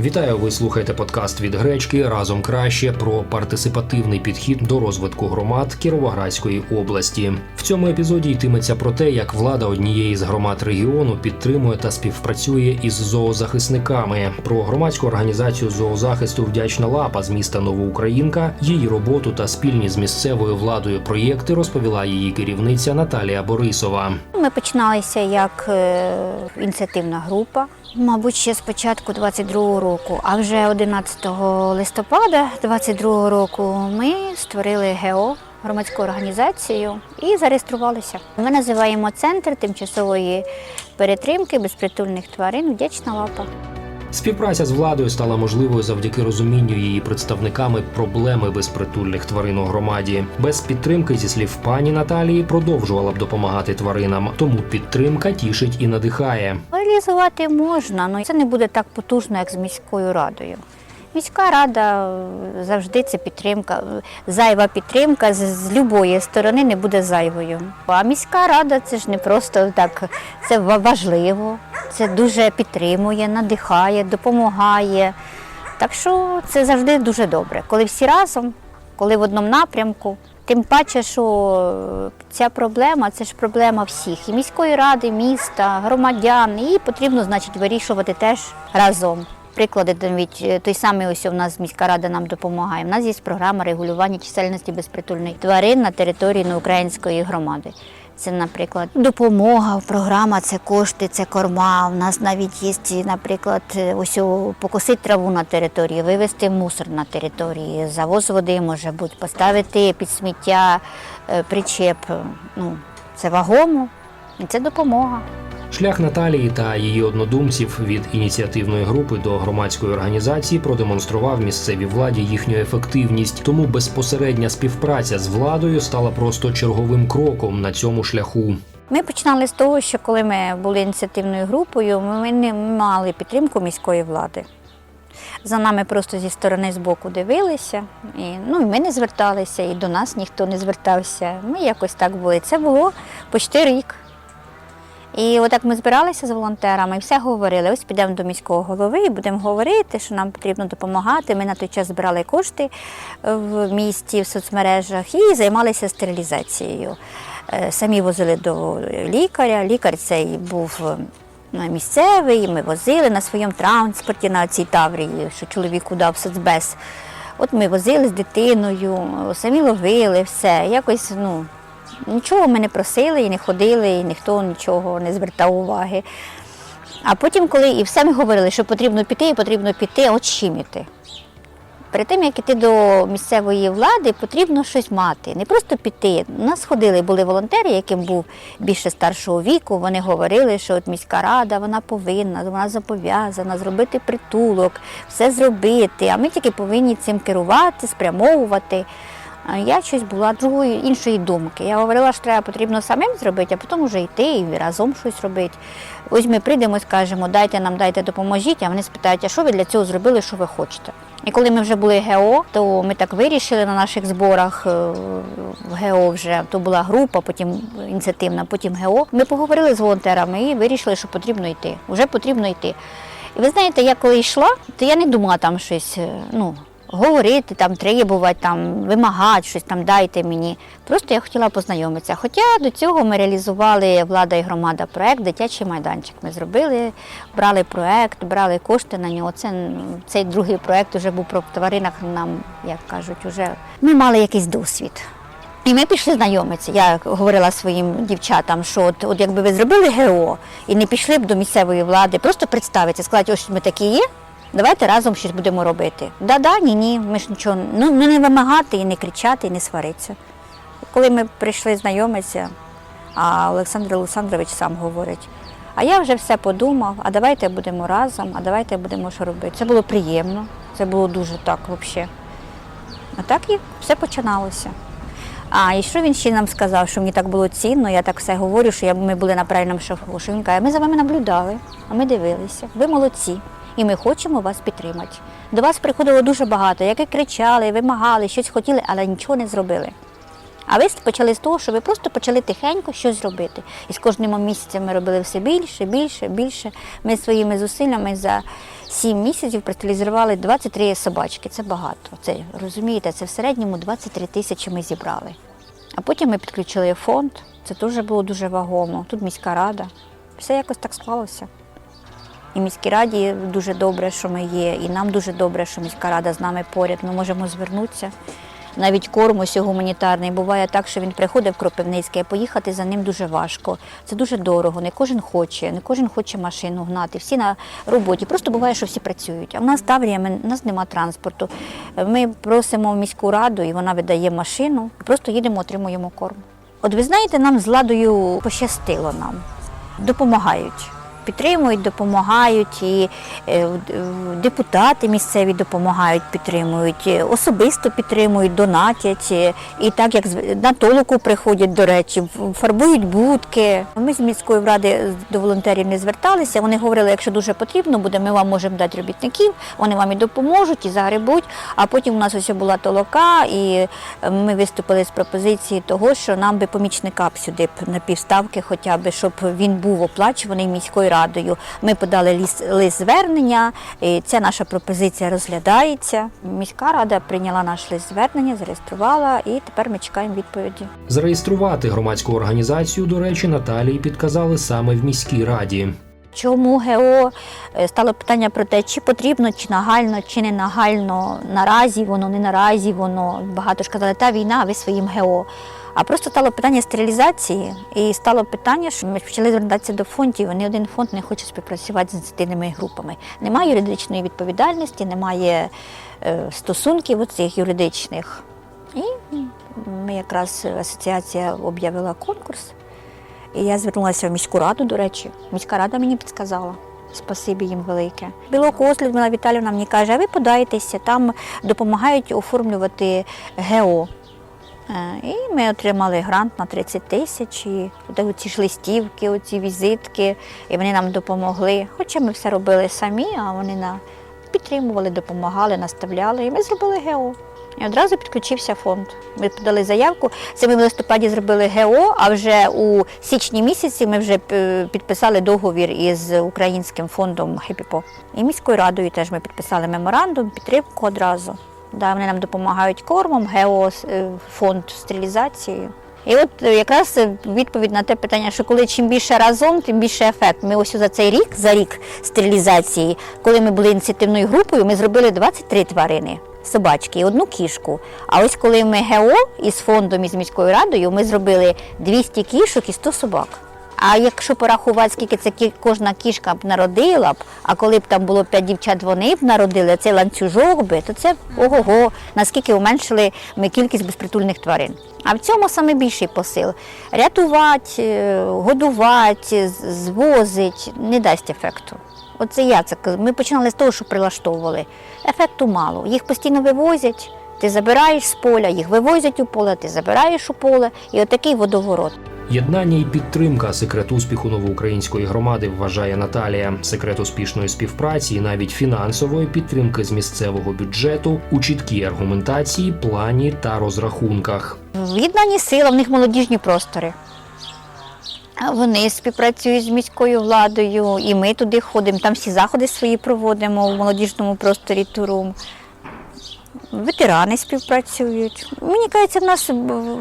Вітаю, ви слухаєте подкаст від гречки разом краще про партисипативний підхід до розвитку громад Кіровоградської області. В цьому епізоді йтиметься про те, як влада однієї з громад регіону підтримує та співпрацює із зоозахисниками. Про громадську організацію зоозахисту Вдячна лапа з міста Новоукраїнка, її роботу та спільні з місцевою владою проєкти розповіла її керівниця Наталія Борисова. Ми починалися як е, ініціативна група, мабуть, ще з початку 22-го року. А вже 11 листопада 22-го року ми створили ГО громадську організацію і зареєструвалися. Ми називаємо центр тимчасової перетримки безпритульних тварин Вдячна лапа. Співпраця з владою стала можливою завдяки розумінню її представниками проблеми безпритульних тварин у громаді. Без підтримки, зі слів пані Наталії, продовжувала б допомагати тваринам. Тому підтримка тішить і надихає. Реалізувати можна, але це не буде так потужно, як з міською радою. Міська рада е, завжди це підтримка. Зайва підтримка з, з любої сторони не буде зайвою. А міська рада це ж не просто так, це важливо, це дуже підтримує, надихає, допомагає. Так що це завжди дуже добре, коли всі разом, коли в одному напрямку. Тим паче, що е, ця проблема це ж проблема всіх і міської ради, міста, громадян. І потрібно, значить, вирішувати теж разом. Приклади навіть е, той самий ось у нас міська рада нам допомагає. У нас є програма регулювання чисельності безпритульних тварин на території неукраїнської громади. Це, наприклад, допомога, програма, це кошти, це корма. У нас навіть є, наприклад, ось о, покосити траву на території, вивезти мусор на території, завоз води може бути, поставити під сміття е, причеп. Ну, це вагомо і це допомога. Шлях Наталії та її однодумців від ініціативної групи до громадської організації продемонстрував місцевій владі їхню ефективність. Тому безпосередня співпраця з владою стала просто черговим кроком на цьому шляху. Ми починали з того, що коли ми були ініціативною групою, ми не мали підтримку міської влади. За нами просто зі сторони збоку дивилися, і ну, і ми не зверталися, і до нас ніхто не звертався. Ми якось так були. Це було почти рік. І отак ми збиралися з волонтерами і все говорили. Ось підемо до міського голови і будемо говорити, що нам потрібно допомагати. Ми на той час збирали кошти в місті, в соцмережах і займалися стерилізацією. Е, Самі возили до лікаря. Лікар цей був е, місцевий, ми возили на своєму транспорті на цій таврії, що чоловіку дав соцбез. От ми возили з дитиною, самі ловили все. Якось, ну, Нічого ми не просили і не ходили, і ніхто нічого не звертав уваги. А потім, коли і все ми говорили, що потрібно піти, і потрібно піти, от чим іти. Перед тим, як іти до місцевої влади, потрібно щось мати. Не просто піти. У нас ходили, були волонтери, яким був більше старшого віку. Вони говорили, що от міська рада вона повинна, вона зобов'язана зробити притулок, все зробити. А ми тільки повинні цим керувати, спрямовувати. А я щось була другої іншої думки. Я говорила, що треба потрібно самим зробити, а потім вже йти і разом щось робити. Ось ми прийдемо і скажемо, дайте нам, дайте, допоможіть, а вони спитають, а що ви для цього зробили, що ви хочете. І коли ми вже були ГО, то ми так вирішили на наших зборах е, в ГО вже то була група, потім ініціативна, потім ГО. Ми поговорили з волонтерами і вирішили, що потрібно йти. Вже потрібно йти. І ви знаєте, я коли йшла, то я не думала там щось, е, ну говорити, там требувати, там вимагати щось там дайте мені. Просто я хотіла познайомитися. Хоча до цього ми реалізували влада і громада проект Дитячий майданчик. Ми зробили, брали проект, брали кошти на нього. Це цей другий проект вже був про тваринах. Нам як кажуть, вже ми мали якийсь досвід. І ми пішли знайомитися. Я говорила своїм дівчатам, що от, от якби ви зробили ГО і не пішли б до місцевої влади, просто представитися, сказати, ось ми такі є. Давайте разом щось будемо робити. Да-да, ні, ні, ми ж нічого ну, не вимагати і не кричати, і не сваритися. Коли ми прийшли знайомитися, а Олександр Олександрович сам говорить, а я вже все подумав, а давайте будемо разом, а давайте будемо що робити. Це було приємно, це було дуже так взагалі. А так і все починалося. А і що він ще нам сказав, що мені так було цінно, я так все говорю, що ми були на правильному шляху. Що він каже, ми за вами наблюдали, а ми дивилися. Ви молодці, і ми хочемо вас підтримати. До вас приходило дуже багато, які кричали, вимагали, щось хотіли, але нічого не зробили. А ви почали з того, що ви просто почали тихенько щось робити. І з кожним місяцем ми робили все більше, більше, більше. Ми своїми зусиллями за сім місяців простилізували 23 собачки. Це багато. Це розумієте, це в середньому 23 тисячі ми зібрали. А потім ми підключили фонд. Це теж було дуже вагомо. Тут міська рада. Все якось так склалося. І міській раді дуже добре, що ми є, і нам дуже добре, що міська рада з нами поряд. Ми можемо звернутися. Навіть корм гуманітарний буває так, що він приходить в Кропивницький, а поїхати за ним дуже важко. Це дуже дорого. Не кожен хоче, не кожен хоче машину гнати. Всі на роботі. Просто буває, що всі працюють. А в нас Таврія, у нас нема транспорту. Ми просимо міську раду, і вона видає машину. Просто їдемо, отримуємо корм. От ви знаєте, нам з ладою пощастило нам допомагають. Підтримують, допомагають, і е, депутати місцеві допомагають, підтримують, е, особисто підтримують, донатять. е, І так як на толоку приходять, до речі, фарбують будки. Ми з міської ради до волонтерів не зверталися. Вони говорили, якщо дуже потрібно буде, ми вам можемо дати робітників, вони вам і допоможуть, і загребуть. А потім у нас ось була толока, і ми виступили з пропозиції того, що нам би помічника б сюди на півставки, хоча б, щоб він був оплачуваний міською радою. Ми подали ліс, лист звернення, і ця наша пропозиція розглядається. Міська рада прийняла наш лист звернення, зареєструвала, і тепер ми чекаємо відповіді. Зареєструвати громадську організацію, до речі, Наталії підказали саме в міській раді. Чому ГО Е, стало питання про те, чи потрібно, чи нагально, чи не нагально. Наразі воно, не наразі воно. Багато ж казали, та війна, а ви своїм ГО. А просто стало питання стерилізації, і стало питання, що ми почали звертатися до фондів. Ні один фонд не хоче співпрацювати з ініціативними групами. Немає юридичної відповідальності, немає е, стосунків оцих юридичних. І ми якраз асоціація об'явила конкурс. І я звернулася в міську раду, до речі. Міська рада мені підказала. Спасибі їм велике. Білок Ослід Людмила Віталівна мені каже, а ви подайтеся, там допомагають оформлювати ГО. Е, І ми отримали грант на 30 тисяч, і от ці ж листівки, оці візитки, і вони нам допомогли. Хоча ми все робили самі, а вони на... підтримували, допомагали, наставляли, і ми зробили ГО. І одразу підключився фонд. Ми подали заявку. Це ми в листопаді зробили ГО, а вже у січні місяці ми вже е, підписали договір із українським фондом Хепіпо. І міською радою теж ми підписали меморандум, підтримку одразу. Да, вони нам допомагають кормом, ГЕО, е, фонд стерилізації. І от е, якраз відповідь на те питання, що коли чим більше разом, тим більше ефект. Ми ось за цей рік, за рік стерилізації, коли ми були ініціативною групою, ми зробили 23 тварини. Собачки і одну кішку. А ось коли ми ГО із фондом і з міською радою, ми зробили 200 кішок і 100 собак. А якщо порахувати, скільки це кожна кішка б народила б, а коли б там було 5 дівчат, вони б народили цей ланцюжок би, то це ого-го, наскільки уменшили ми кількість безпритульних тварин. А в цьому саме більший посил. Рятувати, е, годувати, звозить не дасть ефекту. Оце я це. Ми починали з того, що прилаштовували. Ефекту мало. Їх постійно вивозять, ти забираєш з поля, їх вивозять у поле, ти забираєш у поле, і отакий водоворот. Єднання і підтримка секрет успіху новоукраїнської громади вважає Наталія. Секрет успішної співпраці і навіть фінансової підтримки з місцевого бюджету у чіткій аргументації, плані та розрахунках. В єднанні сила, в них молодіжні простори. Вони співпрацюють з міською владою, і ми туди ходимо. Там всі заходи свої проводимо в молодіжному просторі Турум. Ветерани співпрацюють. Мені кажеться, в нас,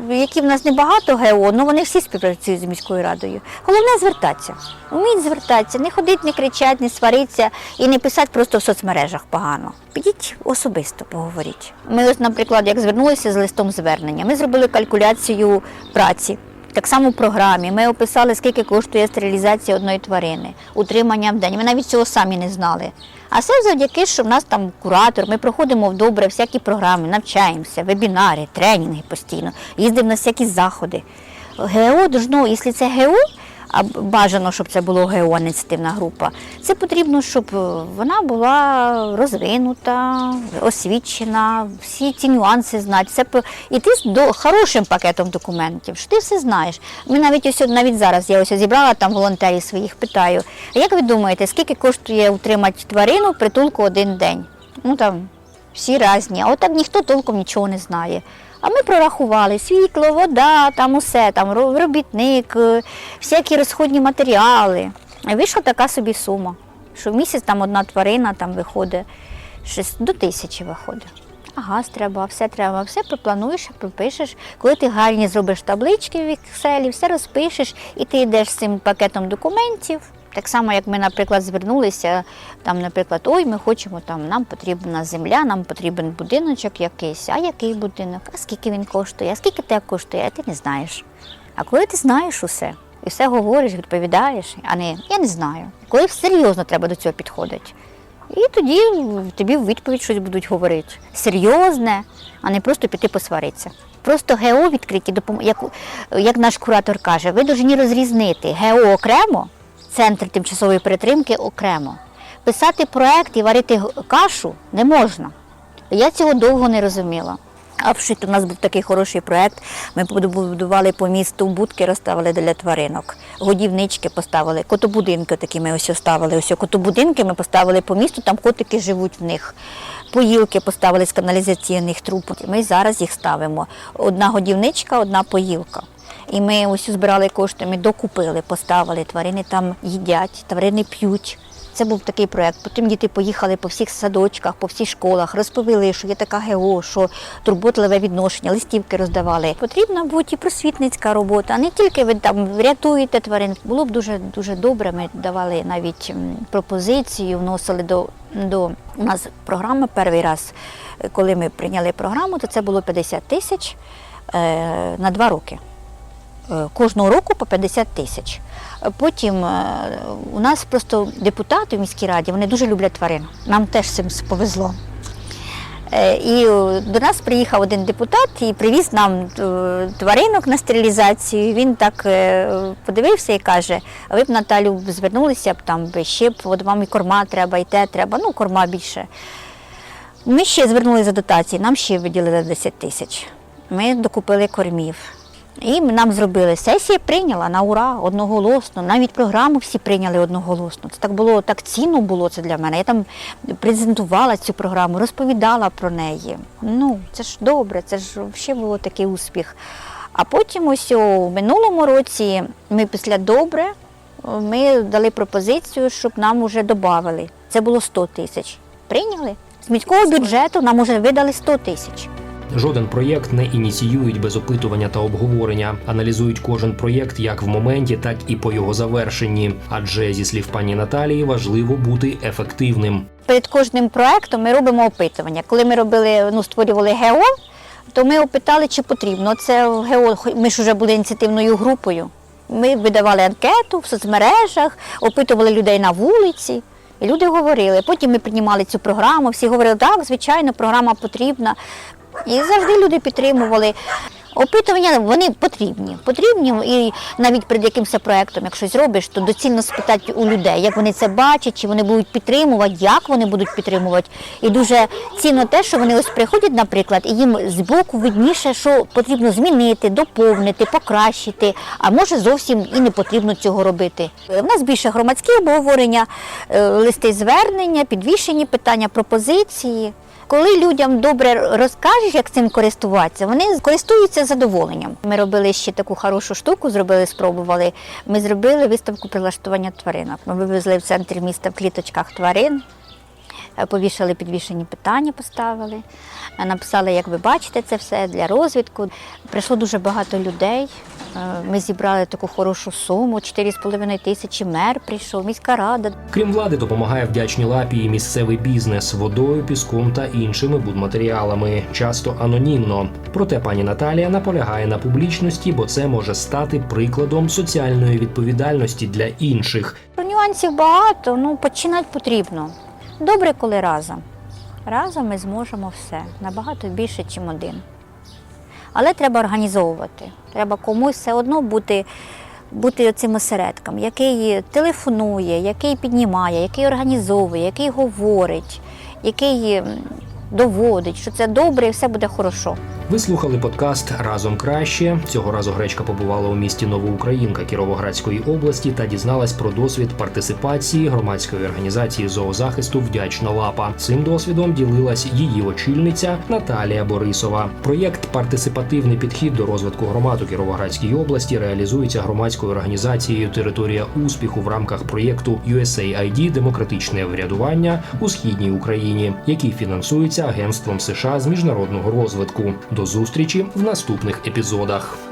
які в нас небагато ГО, але вони всі співпрацюють з міською радою. Головне звертатися. Вміть звертатися, не ходити, не кричати, не сваритися і не писати просто в соцмережах погано. Підіть особисто поговоріть. Ми, ось, наприклад, як звернулися з листом звернення, ми зробили калькуляцію праці. Так само в програмі. Ми описали, скільки коштує стерилізація одної тварини, утримання в день. Ми навіть цього самі не знали. А все завдяки, що в нас там куратор, ми проходимо в добре всякі програми, навчаємося, вебінари, тренінги постійно, їздимо на всякі заходи. ГО ну, якщо це ГО, а бажано, щоб це було ГО, група, це потрібно, щоб е, вона була розвинута, освічена, всі ці нюанси знати. Це по- іти з хорошим пакетом документів, що ти все знаєш. Ми навіть ось навіть зараз я ось зібрала там волонтерів своїх, питаю, а як ви думаєте, скільки коштує утримати тварину в притулку один день? Ну там всі різні, а отак ніхто толком нічого не знає. А ми прорахували світло, вода, там усе, там робітник, е, всякі розходні матеріали. Вийшла така собі сума, що в місяць там одна тварина там виходить щось до тисячі виходить. А газ треба, все треба, все проплануєш, пропишеш. Коли ти гарні зробиш таблички в Excel, все розпишеш, і ти йдеш з цим пакетом документів. Так само, як ми, наприклад, звернулися, там, наприклад, ой, ми хочемо, там, нам потрібна земля, нам потрібен будиночок якийсь, а який будинок, а скільки він коштує, а скільки те коштує, а ти не знаєш. А коли ти знаєш усе, і все говориш, відповідаєш, а не я не знаю. Коли серйозно треба до цього підходити. І тоді тобі в відповідь щось будуть говорити. Серйозне, а не просто піти посваритися. Просто ГО відкриті, як, як наш куратор каже, ви повинні розрізнити ГО окремо, центр тимчасової перетримки окремо. Писати проект і варити кашу не можна. Я цього довго не розуміла. А вшит, у нас був такий хороший проект. Ми побудували по місту будки, розставили для тваринок. Годівнички поставили, котобудинки такі ми ось ставили. Ось котобудинки ми поставили по місту, там котики живуть в них. Поїлки поставили з каналізаційних труб. Ми зараз їх ставимо. Одна годівничка, одна поїлка. І ми ось збирали кошти, ми докупили, поставили, тварини там їдять, тварини п'ють. Це був такий проєкт. Потім діти поїхали по всіх садочках, по всіх школах, розповіли, що є така ГО, що турботливе відношення, листівки роздавали. Потрібна бути і просвітницька робота, не тільки ви там врятуєте тварин. Було б дуже дуже добре. Ми давали навіть пропозицію, вносили до, до у нас програма перший раз, е, коли ми прийняли програму, то це було 50 тисяч е, на два роки. Е, Кожного року по 50 тисяч. Потім е, у нас просто депутати в міській раді вони дуже люблять тварин. Нам теж цим повезло. Е, І до нас приїхав один депутат і привіз нам тваринок на стерилізацію. Він так подивився і каже: а ви б Наталю звернулися б там ще б, от вам і корма треба, і те треба, ну корма більше. Ми ще звернулися за дотації, нам ще виділили 10 тисяч. Ми докупили кормів. І нам зробили сесія прийняла на ура одноголосно. Навіть програму всі прийняли одноголосно. Це так було так цінно було це для мене. Я там презентувала цю програму, розповідала про неї. Ну, це ж добре, це ж взагалі було такий успіх. А потім ось у минулому році ми після добре ми дали пропозицію, щоб нам вже додали. Це було 100 тисяч. Прийняли. З міського бюджету нам вже видали 100 тисяч. Жоден проєкт не ініціюють без опитування та обговорення, аналізують кожен проєкт як в моменті, так і по його завершенні. Адже зі слів пані Наталії важливо бути ефективним. Перед кожним проектом ми робимо опитування. Коли ми робили, ну, створювали ГЕО, то ми опитали, чи потрібно. Це в ГЕО, ми ж вже були ініціативною групою. Ми видавали анкету в соцмережах, опитували людей на вулиці. І люди говорили. Потім ми приймали цю програму, всі говорили, так, звичайно, програма потрібна. І завжди люди підтримували. Опитування вони потрібні. Потрібні і навіть перед якимось проектом, якщо зробиш, то доцільно спитати у людей, як вони це бачать, чи вони будуть підтримувати, як вони будуть підтримувати. І дуже цінно те, що вони ось приходять, наприклад, і їм збоку видніше, що потрібно змінити, доповнити, покращити, а може зовсім і не потрібно цього робити. У нас більше громадські обговорення, е, листи звернення, підвішені питання, пропозиції. Коли людям добре розкажеш, як цим користуватися, вони користуються задоволенням. Ми робили ще таку хорошу штуку, зробили, спробували. Ми зробили виставку прилаштування тваринок. Ми вивезли в центрі міста в кліточках тварин, е, повішали підвішені питання, поставили, е, написали, як ви бачите, це все для розвитку. Прийшло дуже багато людей. Е, Ми зібрали таку хорошу суму 4,5 тисячі. Мер прийшов, міська рада. Крім влади, допомагає вдячні лапі і місцевий бізнес водою, піском та іншими будматеріалами, часто анонімно. Проте пані Наталія наполягає на публічності, бо це може стати прикладом соціальної відповідальності для інших. Нюансів багато, ну починати потрібно. Добре, коли разом. Разом ми зможемо все набагато більше, ніж один. Але треба організовувати. Треба комусь все одно бути, бути цим осередком, який телефонує, який піднімає, який організовує, який говорить, який доводить, що це добре і все буде хорошо. Ви слухали подкаст Разом краще. Цього разу гречка побувала у місті Новоукраїнка Кіровоградської області та дізналась про досвід партисипації громадської організації зоозахисту Вдячна лапа. Цим досвідом ділилась її очільниця Наталія Борисова. Проєкт Партисипативний підхід до розвитку громад у Кіровоградській області реалізується громадською організацією Територія успіху в рамках проєкту USAID Демократичне врядування у східній Україні, який фінансується Агентством США з міжнародного розвитку. До зустрічі в наступних епізодах.